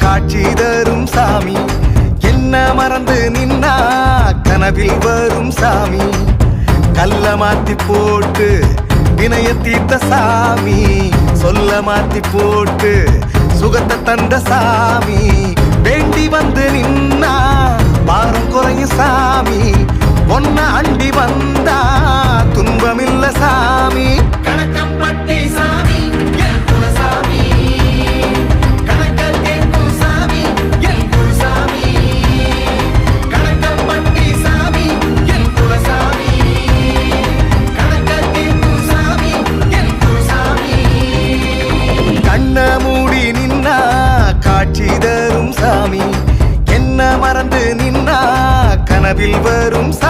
காட்சி தரும் சாமி. என்ன மறந்து நின்னா கனவில் வரும் சாமி. கல்ல மாத்தி போட்டு வினய தீர்த்த சாமி. சொல்ல மாத்தி போட்டு சுகத்தை தந்த சாமி. வேண்டி வந்து நின் காட்சி தரும் சாமி. என்ன மறந்து நின்னா கனவில் வரும் சாமி.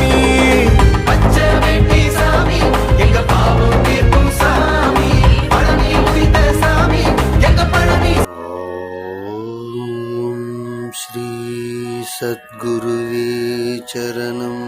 சத்குருவே சரணம்.